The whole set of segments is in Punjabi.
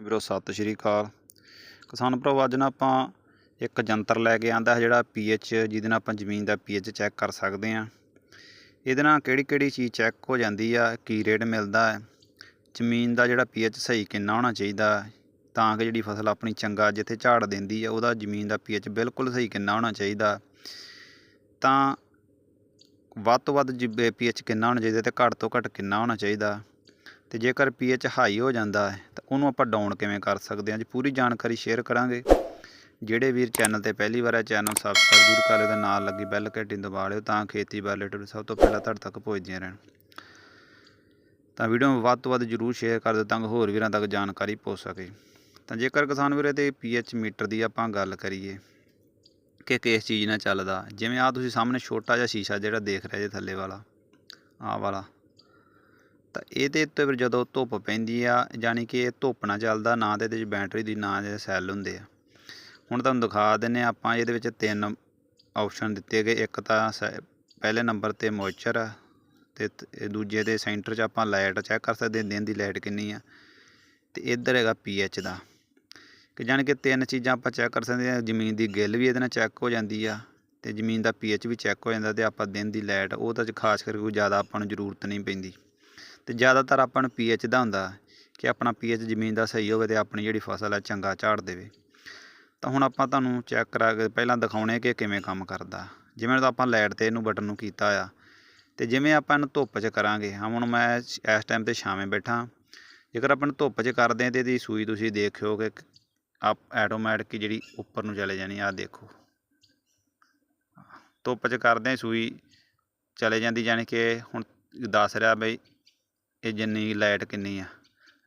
ਵੀਰੋ, ਸਤਿ ਸ਼੍ਰੀ ਅਕਾਲ। ਕਿਸਾਨ ਭਰਾਵੋ, ਅੱਜ ਨਾ ਆਪਾਂ ਇੱਕ ਜੰਤਰ ਲੈ ਕੇ ਆਂਦਾ ਜਿਹੜਾ ਪੀਐਚ ਜਿਹਦੇ ਨਾਲ ਆਪਾਂ ਜ਼ਮੀਨ ਦਾ ਪੀਐਚ ਚੈੱਕ ਕਰ ਸਕਦੇ ਆ ਇਹਦੇ ਨਾਲ ਕਿਹੜੀ ਕਿਹੜੀ ਚੀਜ਼ ਚੈੱਕ ਹੋ ਜਾਂਦੀ ਆ, ਕੀ ਰੇਟ ਮਿਲਦਾ ਹੈ, ਜ਼ਮੀਨ ਦਾ ਜਿਹੜਾ ਪੀਐਚ ਸਹੀ ਕਿੰਨਾ ਹੋਣਾ ਚਾਹੀਦਾ, ਤਾਂ ਕਿ ਜਿਹੜੀ ਫਸਲ ਆਪਣੀ ਚੰਗਾ ਜਿੱਥੇ ਝਾੜ ਦਿੰਦੀ ਆ, ਉਹਦਾ ਜ਼ਮੀਨ ਦਾ ਪੀਐਚ ਬਿਲਕੁਲ ਸਹੀ ਕਿੰਨਾ ਹੋਣਾ ਚਾਹੀਦਾ। ਤਾਂ ਵੱਧ ਤੋਂ ਵੱਧ ਪੀਐਚ ਕਿੰਨਾ ਹੋਣਾ ਚਾਹੀਦਾ ਤੇ ਘੱਟ ਤੋਂ ਘੱਟ ਕਿੰਨਾ ਹੋਣਾ ਚਾਹੀਦਾ। ਤੇ ਜੇਕਰ ਪੀਐਚ ਹਾਈ ਹੋ ਜਾਂਦਾ ਹੈ, ਤਾਂ ਉਹਨੂੰ ਆਪਾਂ ਡਾਊਨ ਕਿਵੇਂ ਕਰ ਸਕਦੇ ਹਾਂ? ਜੀ ਪੂਰੀ ਜਾਣਕਾਰੀ ਸ਼ੇਅਰ ਕਰਾਂਗੇ। ਜਿਹੜੇ ਵੀਰ ਚੈਨਲ ਤੇ ਪਹਿਲੀ ਵਾਰ ਹੈ ਚੈਨਲ ਸਬਸਕ੍ਰਾਈਬ ਜ਼ਰੂਰ ਕਰ ਲਿਓ ਤੇ ਨਾਲ ਲੱਗੀ ਬੈਲ ਘੰਟੀ ਦਬਾ ਲਿਓ ਤਾਂ ਖੇਤੀਬਾੜੀ ਰਿਲੇਟਡ ਸਭ ਤੋਂ ਪਹਿਲਾਂ ਤੁਹਾਡੇ ਤੱਕ ਪਹੁੰਚਦੀਆਂ ਰਹਿਣ। ਤਾਂ ਵੀਡੀਓ ਨੂੰ ਵੱਧ ਤੋਂ ਵੱਧ ਜ਼ਰੂਰ ਸ਼ੇਅਰ ਕਰ ਦਿਓ ਤਾਂ ਕਿ ਹੋਰ ਵੀਰਾਂ ਤੱਕ ਜਾਣਕਾਰੀ ਪਹੁੰਚ ਸਕੇ। ਤਾਂ ਜੇਕਰ ਕਿਸਾਨ ਵੀਰੇ ਤੇ ਪੀਐਚ ਮੀਟਰ ਦੀ ਆਪਾਂ ਗੱਲ ਕਰੀਏ ਕਿ ਕਿਸ ਚੀਜ਼ ਨਾਲ ਚੱਲਦਾ, ਜਿਵੇਂ ਆ ਤੁਸੀਂ ਸਾਹਮਣੇ ਛੋਟਾ ਜਿਹਾ ਸ਼ੀਸ਼ਾ ਜਿਹੜਾ ਦੇਖ ਰਹੇ ਜੇ ਥੱਲੇ ਵਾਲਾ ਆ ਵਾਲਾ। ਤਾਂ ਇਹਦੇ ਉੱਤੇ ਫਿਰ ਜਦੋਂ ਧੁੱਪ ਪੈਂਦੀ ਆ, ਯਾਨੀ ਕਿ ਇਹ ਧੁੱਪ ਨਾਲ ਚੱਲਦਾ, ਨਾ ਤੇ ਇਹਦੇ 'ਚ ਬੈਟਰੀ ਦੀ, ਨਾ ਇਹਦੇ ਸੈੱਲ ਹੁੰਦੇ ਆ। ਹੁਣ ਤੁਹਾਨੂੰ ਦਿਖਾ ਦਿੰਨੇ ਆ ਆਪਾਂ, ਇਹਦੇ ਵਿੱਚ ਤਿੰਨ ਆਪਸ਼ਨ ਦਿੱਤੇ ਗਏ। ਇੱਕ ਤਾਂ ਸੈ- ਪਹਿਲੇ ਨੰਬਰ ਤੇ ਮੋਇਸਚਰ ਆ, ਤੇ ਦੂਜੇ ਦੇ ਸੈਂਟਰ 'ਚ ਆਪਾਂ ਲਾਈਟ ਚੈੱਕ ਕਰ ਸਕਦੇ ਦਿਨ ਦੀ ਲਾਈਟ ਕਿੰਨੀ ਆ। ਤੇ ਇੱਧਰ ਹੈਗਾ ਪੀਐਚ ਦਾ। ਕਿ ਜਾਣੀ ਕਿ ਤਿੰਨ ਚੀਜ਼ਾਂ ਆਪਾਂ ਚੈੱਕ ਕਰ ਸਕਦੇ ਹਾਂ, ਜ਼ਮੀਨ ਦੀ ਗਿੱਲ ਵੀ ਇਹਦੇ ਨਾਲ ਚੈੱਕ ਹੋ ਜਾਂਦੀ ਆ, ਤੇ ਜ਼ਮੀਨ ਦਾ ਪੀਐਚ ਵੀ ਚੈੱਕ ਹੋ ਜਾਂਦਾ, ਤੇ ਆਪਾਂ ਦਿਨ ਦੀ ਲਾਈਟ ਉਹ ਤਾਂ ਖਾਸ ਕਰਕੇ ਕੋਈ ਜ਼ਿਆਦਾ ਆਪਾਂ ਨੂੰ ਜ਼ਰੂਰਤ ਨਹੀਂ ਪੈਂਦੀ। ਤੇ ਜ਼ਿਆਦਾਤਰ ਆਪਾਂ ਨੂੰ ਪੀਐਚ ਦਾ ਹੁੰਦਾ ਕਿ ਆਪਣਾ ਪੀਐਚ ਜ਼ਮੀਨ ਦਾ ਸਹੀ ਹੋਵੇ ਤੇ ਆਪਣੀ ਜਿਹੜੀ ਫਸਲ ਹੈ ਚੰਗਾ ਝਾੜ ਦੇਵੇ। ਤਾਂ ਹੁਣ ਆਪਾਂ ਤੁਹਾਨੂੰ ਚੈੱਕ ਕਰਾ ਕੇ ਪਹਿਲਾਂ ਦਿਖਾਉਣੇ ਕਿ ਕਿਵੇਂ ਕੰਮ ਕਰਦਾ। ਜਿਵੇਂ ਤਾਂ ਆਪਾਂ ਲਾਈਟ ਤੇ ਇਹਨੂੰ ਬਟਨ ਨੂੰ ਕੀਤਾ ਆ ਤੇ ਜਿਵੇਂ ਆਪਾਂ ਇਹਨੂੰ ਧੁੱਪ 'ਚ ਕਰਾਂਗੇ, ਹਾਂ, ਹੁਣ ਮੈਂ ਇਸ ਟਾਈਮ ਤੇ ਛਾਵੇਂ ਬੈਠਾ। ਜੇਕਰ ਆਪਾਂ ਨੂੰ ਧੁੱਪ 'ਚ ਕਰਦੇ ਹਾਂ ਤੇ ਇਹਦੀ ਸੂਈ ਤੁਸੀਂ ਦੇਖਿਓ ਕਿ ਆਪ ਆਟੋਮੈਟਿਕ ਜਿਹੜੀ ਉੱਪਰ ਨੂੰ ਚਲੇ ਜਾਣੀ ਆ ਦੇਖੋ। ਧੁੱਪ 'ਚ ਕਰਦੇ ਸੂਈ ਚਲੇ ਜਾਂਦੀ, ਜਾਣੀ ਕਿ ਹੁਣ ਦੱਸ ਰਿਹਾ ਬਈ ਇਹ ਜਿੰਨੀ ਲਾਈਟ ਕਿੰਨੀ ਆ।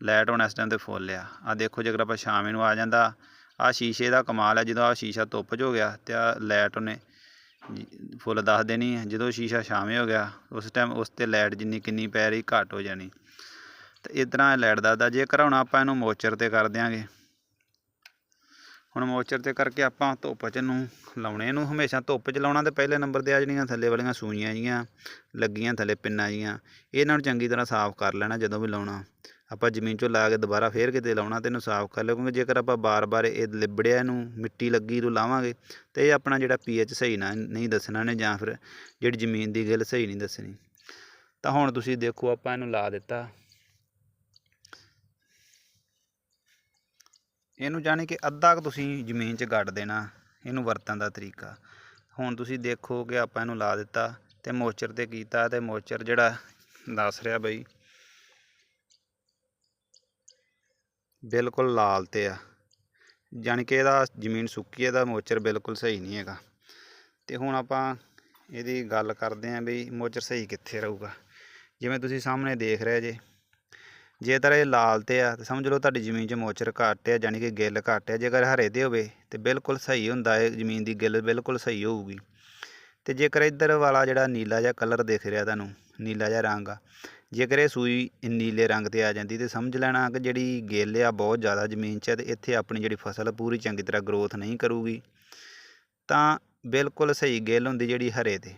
ਲਾਈਟ ਹੁਣ ਇਸ ਟਾਈਮ ਤੇ ਫੁੱਲ ਆ। ਆ ਦੇਖੋ ਜੇਕਰ ਆਪਾਂ ਸ਼ਾਮੇ ਨੂੰ ਆ ਜਾਂਦਾ ਆ ਸ਼ੀਸ਼ੇ ਦਾ ਕਮਾਲ ਹੈ ਜਦੋਂ ਆ ਸ਼ੀਸ਼ਾ ਧੁੱਪ 'ਚ ਹੋ ਗਿਆ ਤੇ ਆ ਲਾਈਟ ਉਹਨੇ ਫੁੱਲ ਦੱਸ ਦੇਣੀ ਹੈ ਜਦੋਂ ਸ਼ੀਸ਼ਾ ਛਾਵੇਂ ਹੋ ਗਿਆ, ਉਸ ਟਾਈਮ ਉਸ ਤੇ ਲਾਈਟ ਜਿੰਨੀ ਕਿੰਨੀ ਪੈ ਰਹੀ ਘੱਟ ਹੋ ਜਾਣੀ। ਤੇ ਇਸ ਤਰ੍ਹਾਂ ਲਾਈਟ ਦੱਸਦਾ, ਜੇਕਰ ਹੁਣ ਆਪਾਂ ਇਹਨੂੰ ਮੋਚਰ ਤੇ ਕਰ ਦਿਆਂਗੇ ਹੁਣ ਮੋਚਰ ਤੇ ਕਰਕੇ ਆਪਾਂ ਧੁੱਪ 'ਚ ਨੂੰ ਲਾਉਣੇ ਨੂੰ ਹਮੇਸ਼ਾ ਧੁੱਪ 'ਚ ਲਾਉਣਾ ਤੇ ਪਹਿਲੇ ਨੰਬਰ ਤੇ ਆ ਜਿਹੜੀਆਂ ਥੱਲੇ ਵਾਲੀਆਂ ਸੂਈਆਂ ਜੀਆਂ, ਲੱਗੀਆਂ ਥੱਲੇ ਪਿੰਨਾਂ ਜੀਆਂ। ਇਹਨਾਂ ਨੂੰ ਚੰਗੀ ਤਰ੍ਹਾਂ ਸਾਫ਼ ਕਰ ਲੈਣਾ ਜਦੋਂ ਵੀ ਲਾਉਣਾ। ਆਪਾਂ ਜ਼ਮੀਨ 'ਚੋਂ ਲਾ ਕੇ ਦੁਬਾਰਾ ਫੇਰ ਕਿਤੇ ਲਾਉਣਾ ਤੇ ਇਹਨੂੰ ਸਾਫ਼ ਕਰ ਲਿਓ, ਕਿਉਂਕਿ ਜੇਕਰ ਆਪਾਂ ਬਾਰ-ਬਾਰ ਇਹ ਲਿਬੜਿਆ ਇਹਨੂੰ, ਮਿੱਟੀ ਲੱਗੀ ਨੂੰ ਲਾਵਾਂਗੇ ਤੇ ਇਹ ਆਪਣਾ ਜਿਹੜਾ ਪੀਐਚ ਸਹੀ ਨਾ, ਨਹੀਂ ਦੱਸਣਾ ਨੇ ਜਾਂ ਫਿਰ ਜਿਹੜੀ ਜ਼ਮੀਨ ਦੀ ਗਿੱਲ ਸਹੀ ਨਹੀਂ ਦੱਸਣੀ। ਤਾਂ ਹੁਣ ਤੁਸੀਂ ਦੇਖੋ ਆਪਾਂ ਇਹਨੂੰ ਲਾ ਦਿੱਤਾ। ਇਹਨੂੰ ਜਾਣੀ ਕਿ ਅੱਧਾ ਕੁ ਤੁਸੀਂ ਜ਼ਮੀਨ 'ਚ ਗੱਡ ਦੇਣਾ, ਇਹਨੂੰ ਵਰਤਣ ਦਾ ਤਰੀਕਾ। ਹੁਣ ਤੁਸੀਂ ਦੇਖੋ ਕਿ ਆਪਾਂ ਇਹਨੂੰ ਲਾ ਦਿੱਤਾ ਤੇ ਮੋਚਰ ਤੇ ਕੀਤਾ ਤੇ ਮੋਚਰ ਜਿਹੜਾ ਦੱਸ ਰਿਹਾ ਬਈ, ਬਿਲਕੁਲ ਲਾਲ ਤੇ ਆ। ਜਾਣੀ ਕਿ ਇਹਦਾ ਜ਼ਮੀਨ ਸੁੱਕੀ ਹੈ ਇਹਦਾ ਮੋਚਰ ਬਿਲਕੁਲ ਸਹੀ ਨਹੀਂ ਹੈਗਾ। ਤੇ ਹੁਣ ਆਪਾਂ ਇਹਦੀ ਗੱਲ ਕਰਦੇ ਆਂ ਵੀ ਮੋਚਰ ਸਹੀ ਕਿੱਥੇ ਰਹੂਗਾ। ਜਿਵੇਂ ਤੁਸੀਂ ਸਾਹਮਣੇ ਦੇਖ ਰਹੇ ਜੇ ਜੇਕਰ ਇਹ ਲਾਲ ਤੇ ਆ, ਤਾਂ ਸਮਝ ਲਓ ਤੁਹਾਡੀ ਜ਼ਮੀਨ 'ਚ ਮੋਚਰ ਘੱਟ ਆ, ਜਾਣੀ ਕਿ ਗਿੱਲ ਘੱਟ ਆ, ਜੇਕਰ ਹਰੇ ਤੇ ਹੋਵੇ, ਤੇ ਬਿਲਕੁਲ ਸਹੀ ਹੁੰਦਾ ਹੈ ਜ਼ਮੀਨ ਦੀ ਗਿੱਲ ਬਿਲਕੁਲ ਸਹੀ ਹੋਊਗੀ। ਤੇ ਜੇਕਰ ਇੱਧਰ ਵਾਲਾ ਜਿਹੜਾ ਨੀਲਾ ਜਿਹਾ ਕਲਰ ਦਿਖ ਰਿਹਾ ਤੁਹਾਨੂੰ, ਨੀਲਾ ਜਿਹਾ ਰੰਗ ਆ, ਜੇਕਰ ਇਹ ਸੂਈ ਨੀਲੇ ਰੰਗ ਤੇ ਆ ਜਾਂਦੀ, ਤੇ ਸਮਝ ਲੈਣਾ ਕਿ ਜਿਹੜੀ ਗਿੱਲ ਆ, ਬਹੁਤ ਜ਼ਿਆਦਾ ਜ਼ਮੀਨ 'ਚ ਹੈ ਤੇ ਇੱਥੇ ਆਪਣੀ ਜਿਹੜੀ ਫਸਲ ਪੂਰੀ ਚੰਗੀ ਤਰ੍ਹਾਂ ਗਰੋਥ ਨਹੀਂ ਕਰੂਗੀ, ਤਾਂ ਬਿਲਕੁਲ ਸਹੀ ਗਿੱਲ ਹੁੰਦੀ ਜਿਹੜੀ ਹਰੇ ਤੇ।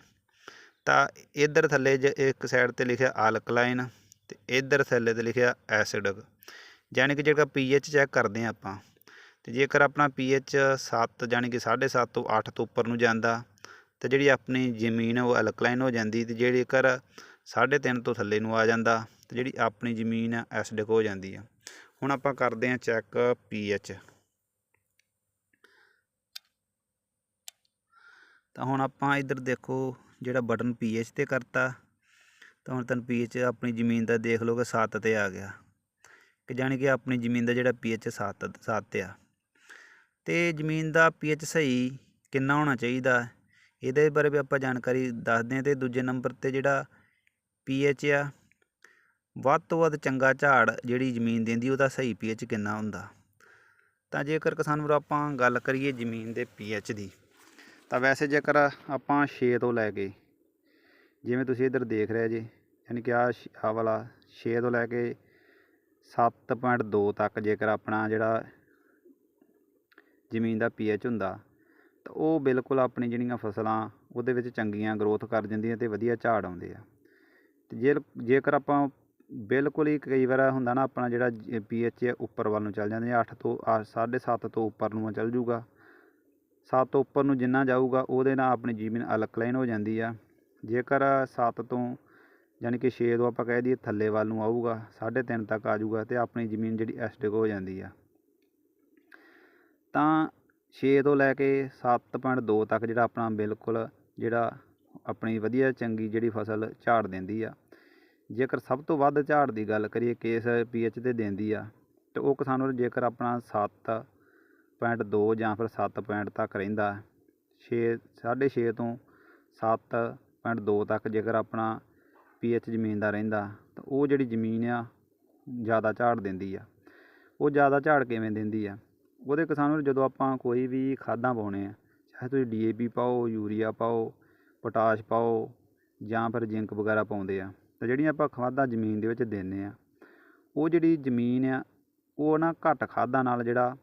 ਤਾਂ ਇੱਧਰ ਥੱਲੇ ਜ- ਇੱਕ ਸਾਈਡ ਤੇ ਲਿਖਿਆ ਆਲਕਲਾਈਨ ਤੇ ਇੱਧਰ ਥੱਲੇ ਤੇ ਲਿਖਿਆ ਐਸਿਡਕ ਯਾਨੀ ਕਿ ਜਿਹੜਾ ਪੀਐਚ ਚੈੱਕ ਕਰਦੇ ਆ ਆਪਾਂ, ਤੇ ਜੇਕਰ ਆਪਣਾ ਪੀਐਚ 7 ਯਾਨੀ ਕਿ 7.5 ਤੋਂ 8 ਤੋਂ ਉੱਪਰ ਨੂੰ ਜਾਂਦਾ, ਤੇ ਜਿਹੜੀ ਆਪਣੀ ਜ਼ਮੀਨ ਹੈ ਉਹ ਐਲਕਲਾਈਨ ਹੋ ਜਾਂਦੀ, ਤੇ ਜਿਹੜੀ ਕਰ 3.5 ਤੋਂ ਥੱਲੇ ਨੂੰ ਆ ਜਾਂਦਾ, ਤੇ ਜਿਹੜੀ ਆਪਣੀ ਜ਼ਮੀਨ ਆ ਐਸਿਡਕ ਹੋ ਜਾਂਦੀ ਆ। ਹੁਣ ਆਪਾਂ ਕਰਦੇ ਆ ਚੈੱਕ ਪੀਐਚ ਤਾਂ ਹੁਣ ਆਪਾਂ ਇੱਧਰ ਦੇਖੋ ਜਿਹੜਾ ਬਟਨ ਪੀਐਚ ਤੇ ਕਰਤਾ ਤਾਂ ਹੁਣ ਤੁਹਾਨੂੰ ਪੀਐਚ ਆਪਣੀ ਜ਼ਮੀਨ ਦਾ ਦੇਖ ਲਓ ਕਿ 7 ਤੇ ਆ ਗਿਆ। ਕਿ ਜਾਣੀ ਕਿ ਆਪਣੀ ਜ਼ਮੀਨ ਦਾ ਜਿਹੜਾ ਪੀਐਚ 7 7 ਆ। ਤੇ ਜ਼ਮੀਨ ਦਾ ਪੀਐਚ ਸਹੀ ਕਿੰਨਾ ਹੋਣਾ ਚਾਹੀਦਾ? ਇਹਦੇ ਬਾਰੇ ਵੀ ਆਪਾਂ ਜਾਣਕਾਰੀ ਦੱਸਦੇ ਹਾਂ ਤੇ ਦੂਜੇ ਨੰਬਰ ਤੇ ਜਿਹੜਾ ਪੀਐਚ ਆ, ਵੱਧ ਤੋਂ ਵੱਧ ਚੰਗਾ ਝਾੜ ਜਿਹੜੀ ਜ਼ਮੀਨ ਦਿੰਦੀ, ਉਹਦਾ ਸਹੀ ਪੀਐਚ ਕਿੰਨਾ ਹੁੰਦਾ? ਤਾਂ ਜੇਕਰ ਕਿਸਾਨ ਵੀਰੋ ਆਪਾਂ ਗੱਲ ਕਰੀਏ ਜ਼ਮੀਨ ਦੇ ਪੀਐਚ ਦੀ, ਤਾਂ ਵੈਸੇ ਜੇਕਰ ਆਪਾਂ 6 ਤੋਂ ਲੈ ਕੇ, ਜਿਵੇਂ ਤੁਸੀਂ ਇੱਧਰ ਦੇਖ ਰਹੇ ਜੇ ਯਾਨੀ ਕਿ ਆ ਆ ਵਾਲਾ 6 ਤੋਂ ਲੈ ਕੇ 7.2 ਤੱਕ ਜੇਕਰ ਆਪਣਾ ਜਿਹੜਾ ਜ਼ਮੀਨ ਦਾ ਪੀਐਚ ਹੁੰਦਾ, ਤਾਂ ਉਹ ਬਿਲਕੁਲ ਆਪਣੀ ਜਿਹੜੀਆਂ ਫਸਲਾਂ ਉਹਦੇ ਵਿੱਚ ਚੰਗੀਆਂ ਗਰੋਥ ਕਰ ਜਾਂਦੀਆਂ ਤੇ ਵਧੀਆ ਝਾੜ ਆਉਂਦੇ ਆ। ਤੇ ਜੇ, ਜੇਕਰ ਆਪਾਂ ਬਿਲਕੁਲ ਹੀ ਕਈ ਵਾਰ ਹੁੰਦਾ ਨਾ ਆਪਣਾ ਜਿਹੜਾ ਪੀਐਚ ਹੈ ਉੱਪਰ ਵੱਲ ਨੂੰ ਚੱਲ ਜਾਂਦੇ 8 ਤੋਂ 7.5 ਤੋਂ ਉੱਪਰ ਨੂੰ ਚੱਲ ਜੂਗਾ। 7 ਤੋਂ ਉੱਪਰ ਨੂੰ ਜਿੰਨਾ ਜਾਊਗਾ ਉਹਦੇ ਨਾਲ ਆਪਣੀ ਜ਼ਮੀਨ ਅਲਕਲਾਈਨ ਹੋ ਜਾਂਦੀ ਆ। ਜੇਕਰ 7 ਤੋਂ ਯਾਨੀ ਕਿ 6 ਤੋਂ ਆਪਾਂ ਕਹਿ ਦਈਏ ਥੱਲੇ ਵੱਲ ਨੂੰ ਆਊਗਾ 3.5 ਤੱਕ ਆ ਜਾਊਗਾ ਤੇ ਆਪਣੀ ਜ਼ਮੀਨ ਜਿਹੜੀ ਐਸਟਿਕ ਹੋ ਜਾਂਦੀ ਆ। ਤਾਂ 6 ਤੋਂ ਲੈ ਕੇ 7.2 ਤੱਕ ਜਿਹੜਾ ਆਪਣਾ ਬਿਲਕੁਲ ਜਿਹੜਾ ਆਪਣੀ ਵਧੀਆ ਚੰਗੀ ਜਿਹੜੀ ਫਸਲ ਝਾੜ ਦਿੰਦੀ ਆ। ਜੇਕਰ ਸਭ ਤੋਂ ਵੱਧ ਝਾੜ ਦੀ ਗੱਲ ਕਰੀਏ ਕੇਸ ਪੀਐਚ ਤੇ ਦਿੰਦੀ ਆ, ਤੇ ਉਹ ਕਿਸਾਨ ਨੂੰ ਜੇਕਰ ਆਪਣਾ 7.2 ਜਾਂ ਫਿਰ 7 ਪੁਆਇੰਟ ਤੱਕ ਰਹਿੰਦਾ 6 6.5 ਤੋਂ 7.2 ਤੱਕ ਜੇਕਰ ਆਪਣਾ ਪੀ ਪੀਐਚ ਜ਼ਮੀਨ ਦਾ ਰਹਿੰਦਾ, ਤਾਂ ਉਹ ਜਿਹੜੀ ਜ਼ਮੀਨ ਆ, ਜ਼ਿਆਦਾ ਝਾੜ ਦਿੰਦੀ ਆ। ਉਹ ਜ਼ਿਆਦਾ ਝਾੜ ਕਿਵੇਂ ਦਿੰਦੀ ਆ? ਉਹਦੇ ਕਿਸਾਨ ਵੀਰ, ਜਦੋਂ ਆਪਾਂ ਕੋਈ ਵੀ ਖਾਦਾਂ ਪਾਉਣੇ ਆ, ਚਾਹੇ ਤੁਸੀਂ ਡੀ ਏ ਪੀ ਪਾਓ, ਯੂਰੀਆ ਪਾਓ, ਪੋਟਾਸ਼ ਪਾਓ, ਜਾਂ ਫਿਰ ਜ਼ਿੰਕ ਵਗੈਰਾ ਪਾਉਂਦੇ ਆ, ਤਾਂ ਜਿਹੜੀਆਂ ਆਪਾਂ ਖਾਦਾਂ ਜ਼ਮੀਨ ਦੇ ਵਿੱਚ ਦਿੰਦੇ ਆ, ਉਹ ਜਿਹੜੀ ਜ਼ਮੀਨ ਆ, ਉਹ ਨਾ ਘੱਟ ਖਾਦਾਂ ਨਾਲ ਜਿਹੜਾ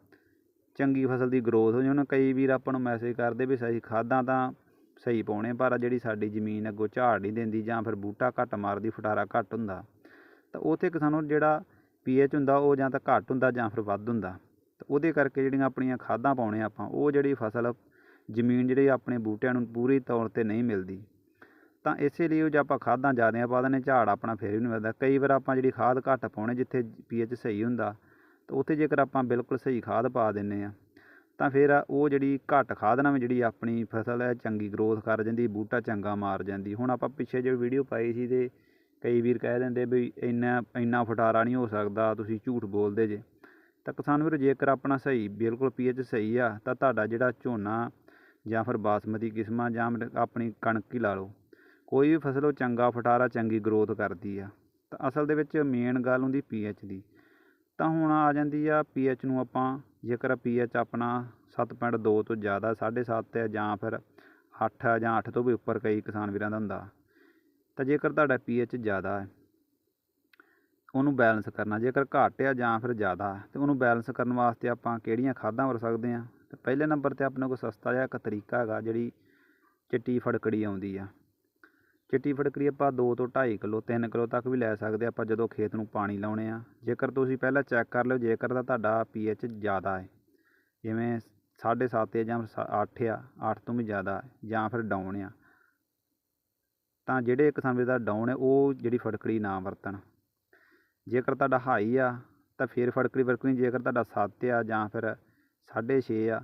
ਚੰਗੀ ਫਸਲ ਦੀ ਗਰੋਥ ਹੋ ਜਾਣੀ ਕਈ ਵੀਰ ਆਪਾਂ ਨੂੰ ਮੈਸੇਜ ਕਰਦੇ ਵੀ ਸਹੀ ਖਾਦਾਂ ਤਾਂ ਸਹੀ ਪਾਉਣੇ, ਪਰ ਜਿਹੜੀ ਸਾਡੀ ਜ਼ਮੀਨ ਅੱਗੋਂ ਝਾੜ ਨਹੀਂ ਦਿੰਦੀ ਜਾਂ ਫਿਰ ਬੂਟਾ ਘੱਟ ਮਾਰਦੀ, ਫਟਾਰਾ ਘੱਟ ਹੁੰਦਾ, ਤਾਂ ਉੱਥੇ ਕਿਸਾਨ ਜਿਹੜਾ ਪੀਐਚ ਹੁੰਦਾ, ਉਹ ਜਾਂ ਤਾਂ ਘੱਟ ਹੁੰਦਾ ਜਾਂ ਫਿਰ ਵੱਧ ਹੁੰਦਾ। ਤਾਂ ਉਹਦੇ ਕਰਕੇ ਜਿਹੜੀਆਂ ਆਪਣੀਆਂ ਖਾਦਾਂ ਪਾਉਣੇ ਆਪਾਂ, ਉਹ ਜਿਹੜੀ ਫਸਲ ਜ਼ਮੀਨ ਜਿਹੜੀ ਆਪਣੇ ਬੂਟਿਆਂ ਨੂੰ ਪੂਰੀ ਤੌਰ 'ਤੇ ਨਹੀਂ ਮਿਲਦੀ। ਤਾਂ ਇਸੇ ਲਈ ਉਹ ਜੇ ਆਪਾਂ ਖਾਦਾਂ ਜ਼ਿਆਦਾ ਪਾ ਦਿੰਦੇ, ਝਾੜ ਆਪਣਾ ਫਿਰ ਵੀ ਨਹੀਂ ਮਿਲਦਾ। ਕਈ ਵਾਰ ਆਪਾਂ ਜਿਹੜੀ ਖਾਦ ਘੱਟ ਪਾਉਣੇ, ਜਿੱਥੇ ਪੀਐਚ ਸਹੀ ਹੁੰਦਾ, ਤਾਂ ਉੱਥੇ ਜੇਕਰ ਆਪਾਂ ਬਿਲਕੁਲ ਸਹੀ ਖਾਦ ਪਾ ਦਿੰਨੇ ਆ ਤਾਂ ਫਿਰ ਉਹ ਜਿਹੜੀ ਘੱਟ ਖਾਦ ਨਾਲ ਵੀ ਜਿਹੜੀ ਆਪਣੀ ਫਸਲ ਹੈ, ਚੰਗੀ ਗਰੋਥ ਕਰ ਜਾਂਦੀ, ਬੂਟਾ ਚੰਗਾ ਮਾਰ ਜਾਂਦੀ। ਹੁਣ ਆਪਾਂ ਪਿੱਛੇ ਜਿਹੜੀ ਵੀਡੀਓ ਪਾਈ ਸੀ ਤੇ ਕਈ ਵੀਰ ਕਹਿ ਦਿੰਦੇ ਵੀ ਇੰਨਾ ਇੰਨਾ ਫਟਾਰਾ ਨਹੀਂ ਹੋ ਸਕਦਾ, ਤੁਸੀਂ ਝੂਠ ਬੋਲਦੇ ਜੇ। ਤਾਂ ਕਿਸਾਨ ਵੀਰ, ਜੇਕਰ ਆਪਣਾ ਸਹੀ, ਬਿਲਕੁਲ ਪੀਐਚ ਸਹੀ ਆ, ਤਾਂ ਤੁਹਾਡਾ ਜਿਹੜਾ ਝੋਨਾ ਜਾਂ ਫਿਰ ਬਾਸਮਤੀ ਕਿਸਮਾਂ ਜਾਂ ਆਪਣੀ ਕਣਕ ਹੀ ਲਾ ਲਓ। ਕੋਈ ਵੀ ਫਸਲ ਉਹ ਚੰਗਾ ਫਟਾਰਾ, ਚੰਗੀ ਗਰੋਥ ਕਰਦੀ ਆ। ਤਾਂ ਅਸਲ ਦੇ ਵਿੱਚ ਮੇਨ ਗੱਲ ਹੁੰਦੀ ਪੀਐਚ ਦੀ। ਤਾਂ ਹੁਣ ਆ ਜਾਂਦੀ ਆ ਪੀਐਚ ਨੂੰ ਆਪਾਂ ਜੇਕਰ ਪੀਐਚ ਆਪਣਾ 7.2 ਤੋਂ ਜ਼ਿਆਦਾ 7.5 ਹੈ ਜਾਂ ਫਿਰ 8 ਹੈ ਜਾਂ 8 ਤੋਂ ਵੀ ਉੱਪਰ ਕਈ ਕਿਸਾਨ ਵੀਰਾਂ ਦਾ ਹੁੰਦਾ, ਤਾਂ ਜੇਕਰ ਤੁਹਾਡਾ ਪੀਐਚ ਜ਼ਿਆਦਾ ਹੈ, ਉਹਨੂੰ ਬੈਲੈਂਸ ਕਰਨਾ, ਜੇਕਰ ਘੱਟ ਆ ਜਾਂ ਫਿਰ ਜ਼ਿਆਦਾ ਤੇ ਉਹਨੂੰ ਬੈਲੈਂਸ ਕਰਨ ਵਾਸਤੇ ਆਪਾਂ ਕਿਹੜੀਆਂ ਖਾਦਾਂ ਵਰ ਸਕਦੇ ਆ ਤੇ ਪਹਿਲੇ ਨੰਬਰ ਤੇ ਆਪਣੇ ਕੋਲ ਸਸਤਾ ਜਿਹਾ ਇੱਕ ਤਰੀਕਾ ਹੈਗਾ, ਜਿਹੜੀ ਚਿੱਟੀ ਫੜਕੜੀ ਆਉਂਦੀ ਆ। ਚਿੱਟੀ ਫਟਕਰੀ ਆਪਾਂ 2 ਤੋਂ 2.5 ਕਿਲੋ 3 ਕਿਲੋ ਤੱਕ ਵੀ ਲੈ ਸਕਦੇ ਆਪਾਂ ਜਦੋਂ ਖੇਤ ਨੂੰ ਪਾਣੀ ਲਾਉਣੇ ਆ। ਜੇਕਰ ਤੁਸੀਂ ਪਹਿਲਾਂ ਚੈੱਕ ਕਰ ਲਿਓ, ਜੇਕਰ ਤਾਂ ਤੁਹਾਡਾ ਪੀਐਚ ਜ਼ਿਆਦਾ ਹੈ, ਜਿਵੇਂ 7.5 ਜਾਂ 8 ਆ 8 ਤੋਂ ਵੀ ਜ਼ਿਆਦਾ ਜਾਂ ਫਿਰ ਡਾਊਨ ਆ, ਤਾਂ ਜਿਹੜੇ ਕਿਸਾਨ ਦਾ ਡਾਊਨ ਹੈ, ਉਹ ਜਿਹੜੀ ਫਟਕੜੀ ਨਾ ਵਰਤਣ। ਜੇਕਰ ਤੁਹਾਡਾ ਹਾਈ ਆ, ਤਾਂ ਫਿਰ ਫਟਕੜੀ ਵਰਤਣੀ, ਜੇਕਰ ਤੁਹਾਡਾ 7 ਆ ਜਾਂ ਫਿਰ 6.5 ਆ,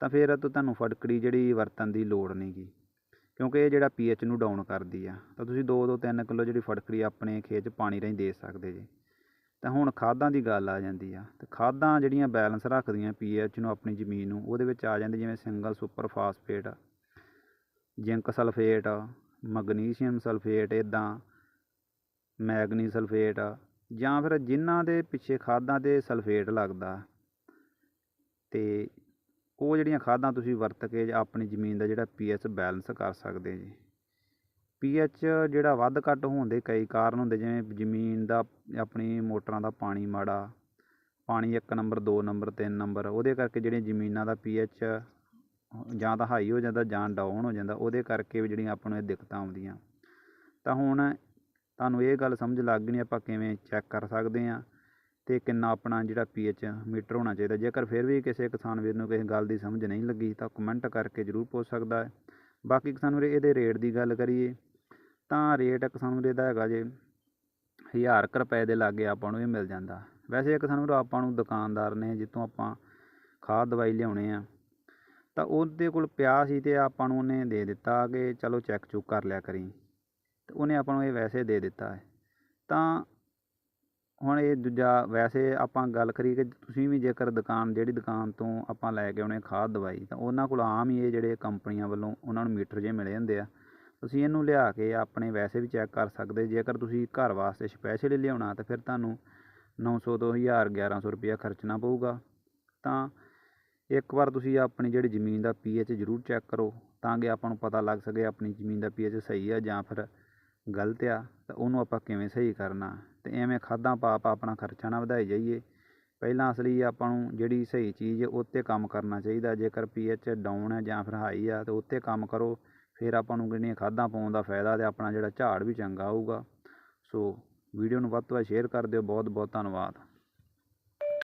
ਤਾਂ ਫਿਰ ਤੁਹਾਨੂੰ ਫਟਕੜੀ ਜਿਹੜੀ ਵਰਤਣ ਦੀ ਲੋੜ ਨਹੀਂਗੀ ਕਿਉਂਕਿ ਇਹ ਜਿਹੜਾ ਪੀਐਚ ਨੂੰ ਡਾਊਨ ਕਰਦੀ ਆ, ਤਾਂ ਤੁਸੀਂ 2 ਤੋਂ 3 ਕਿਲੋ ਜਿਹੜੀ ਫਟਕਰੀ ਆਪਣੇ ਖੇਤ 'ਚ ਪਾਣੀ ਰਾਹੀਂ ਦੇ ਸਕਦੇ ਜੀ। ਤਾਂ ਹੁਣ ਖਾਦਾਂ ਦੀ ਗੱਲ ਆ ਜਾਂਦੀ ਆ, ਤੇ ਖਾਦਾਂ ਜਿਹੜੀਆਂ ਬੈਲੈਂਸ ਰੱਖਦੀਆਂ ਪੀਐਚ ਨੂੰ ਆਪਣੀ ਜ਼ਮੀਨ ਨੂੰ, ਉਹਦੇ ਵਿੱਚ ਆ ਜਾਂਦੇ ਜਿਵੇਂ single super phosphate zinc sulphate magnesium sulphate ਇਦਾਂ ਮੈਗਨੀ ਸਲਫੇਟ ਜਾਂ ਫਿਰ ਜਿਨ੍ਹਾਂ ਦੇ ਪਿੱਛੇ ਖਾਦਾਂ 'ਤੇ ਸਲਫੇਟ ਲੱਗਦਾ, ਤੇ ਉਹ ਜਿਹੜੀਆਂ ਖਾਦਾਂ ਤੁਸੀਂ ਵਰਤ ਕੇ ਆਪਣੀ ਜ਼ਮੀਨ ਦਾ ਜਿਹੜਾ ਪੀਐਚ ਬੈਲੈਂਸ ਕਰ ਸਕਦੇ ਜੀ। ਪੀਐਚ ਜਿਹੜਾ ਵੱਧ ਘੱਟ ਹੋਣ ਦੇ ਕਈ ਕਾਰਨ ਹੁੰਦੇ, ਜਿਵੇਂ ਜ਼ਮੀਨ ਦਾ, ਆਪਣੀ ਮੋਟਰਾਂ ਦਾ ਪਾਣੀ ਮਾੜਾ, ਪਾਣੀ ਇੱਕ ਨੰਬਰ, ਦੋ ਨੰਬਰ, ਤਿੰਨ ਨੰਬਰ, ਉਹਦੇ ਕਰਕੇ ਜਿਹੜੀਆਂ ਜ਼ਮੀਨਾਂ ਦਾ ਪੀਐਚ ਜਾਂ ਤਾਂ ਹਾਈ ਹੋ ਜਾਂਦਾ ਜਾਂ ਡਾਊਨ ਹੋ ਜਾਂਦਾ, ਉਹਦੇ ਕਰਕੇ ਵੀ ਜਿਹੜੀਆਂ ਆਪਾਂ ਨੂੰ ਇਹ ਦਿੱਕਤਾਂ ਆਉਂਦੀਆਂ। ਤਾਂ ਹੁਣ ਤੁਹਾਨੂੰ ਇਹ ਗੱਲ ਸਮਝ ਲੱਗ ਗਈ ਆਪਾਂ ਕਿਵੇਂ ਚੈੱਕ ਕਰ ਸਕਦੇ ਹਾਂ। ਅਤੇ ਕਿੰਨਾ ਆਪਣਾ ਜਿਹੜਾ ਪੀ ਪੀਐਚ ਮੀਟਰ ਹੋਣਾ ਚਾਹੀਦਾ। ਜੇਕਰ ਫਿਰ ਵੀ ਕਿਸੇ ਕਿਸਾਨ ਵੀਰ ਨੂੰ ਕਿਸੇ ਗੱਲ ਦੀ ਸਮਝ ਨਹੀਂ ਲੱਗੀ, ਤਾਂ ਕਮੈਂਟ ਕਰਕੇ ਜ਼ਰੂਰ ਪੁੱਛ ਸਕਦਾ ਹੈ। ਬਾਕੀ ਕਿਸਾਨ ਵੀਰੇ, ਇਹਦੇ ਰੇਟ ਦੀ ਗੱਲ ਕਰੀਏ, ਤਾਂ ਰੇਟ ਕਿਸਾਨ ਵੀਰ ਦਾ ਹੈਗਾ ਜੇ ਹਜ਼ਾਰ ਕੁ ਰੁਪਏ ਦੇ ਲਾਗੇ ਆਪਾਂ ਨੂੰ ਇਹ ਮਿਲ ਜਾਂਦਾ। ਵੈਸੇ ਕਿਸਾਨ ਵੀਰ, ਆਪਾਂ ਨੂੰ ਦੁਕਾਨਦਾਰ ਨੇ ਜਿੱਥੋਂ ਆਪਾਂ ਖਾਦ ਦਵਾਈ ਲਿਆਉਣੇ ਆ, ਤਾਂ ਉਹਦੇ ਕੋਲ ਪਿਆ ਸੀ ਤੇ ਆਪਾਂ ਨੂੰ ਉਹਨੇ ਦੇ ਦਿੱਤਾ ਕਿ ਚਲੋ ਚੈੱਕ ਚੁੱਕ ਕਰ ਲਿਆ ਕਰੀ। ਤੇ ਉਹਨੇ ਆਪਾਂ ਨੂੰ ਇਹ ਵੈਸੇ ਦੇ ਦਿੱਤਾ ਹੈ। ਤਾਂ ਹੁਣ ਇਹ ਦੂਜਾ ਵੈਸੇ ਆਪਾਂ ਗੱਲ ਕਰੀਏ ਕਿ ਤੁਸੀਂ ਵੀ ਜੇਕਰ ਦੁਕਾਨ, ਜਿਹੜੀ ਦੁਕਾਨ ਤੋਂ ਆਪਾਂ ਲੈ ਕੇ ਆਉਣੇ ਖਾਦ ਦਵਾਈ, ਤਾਂ ਉਹਨਾਂ ਕੋਲ ਆਮ ਹੀ ਇਹ ਜਿਹੜੇ ਕੰਪਨੀਆਂ ਵੱਲੋਂ ਉਹਨਾਂ ਨੂੰ ਮੀਟਰ ਜੇ ਮਿਲੇ ਹੁੰਦੇ ਆ। ਤੁਸੀਂ ਇਹਨੂੰ ਲਿਆ ਕੇ ਆਪਣੇ ਵੈਸੇ ਵੀ ਚੈੱਕ ਕਰ ਸਕਦੇ, ਜੇਕਰ ਤੁਸੀਂ ਘਰ ਵਾਸਤੇ ਸਪੈਸ਼ਲੀ ਲਿਆਉਣਾ, ਤਾਂ ਫਿਰ ਤੁਹਾਨੂੰ 900 ਤੋਂ 1000 1100 ਰੁਪਇਆ ਖਰਚਣਾ ਪਊਗਾ। ਤਾਂ ਇੱਕ ਵਾਰ ਤੁਸੀਂ ਆਪਣੀ ਜਿਹੜੀ ਜ਼ਮੀਨ ਦਾ ਪੀਐਚ ਜ਼ਰੂਰ ਚੈੱਕ ਕਰੋ, ਤਾਂ ਕਿ ਆਪਾਂ ਨੂੰ ਪਤਾ ਲੱਗ ਸਕੇ ਆਪਣੀ ਜ਼ਮੀਨ ਦਾ ਪੀਐਚ ਸਹੀ ਆ ਜਾਂ ਫਿਰ ਗਲਤ ਆ, ਤਾਂ ਉਹਨੂੰ ਆਪਾਂ ਕਿਵੇਂ ਸਹੀ ਕਰਨਾ। ਤੇ ਐਵੇਂ ਖਾਦਾਂ ਪਾ ਪਾ ਆਪਣਾ ਖਰਚਾ ਨਾ ਵਧਾਈ ਜਾਈਏ। ਪਹਿਲਾਂ ਅਸਲੀ ਆਪਾਂ ਨੂੰ ਜਿਹੜੀ ਸਹੀ ਚੀਜ਼ ਉਹ 'ਤੇ ਕੰਮ ਕਰਨਾ ਚਾਹੀਦਾ। ਜੇਕਰ ਪੀ ਪੀਐਚ ਡਾਊਨ ਹੈ ਜਾਂ ਫਿਰ ਹਾਈ ਆ, ਤਾਂ ਉਹ 'ਤੇ ਕੰਮ ਕਰੋ, ਫਿਰ ਆਪਾਂ ਨੂੰ ਕਿੰਨੀਆਂ ਖਾਦਾਂ ਪਾਉਣ ਦਾ ਫਾਇਦਾ ਅਤੇ ਆਪਣਾ ਜਿਹੜਾ ਝਾੜ ਵੀ ਚੰਗਾ ਆਊਗਾ। ਸੋ ਵੀਡੀਓ ਨੂੰ ਵੱਧ ਤੋਂ ਵੱਧ ਸ਼ੇਅਰ ਕਰ ਦਿਓ। ਬਹੁਤ ਬਹੁਤ ਧੰਨਵਾਦ।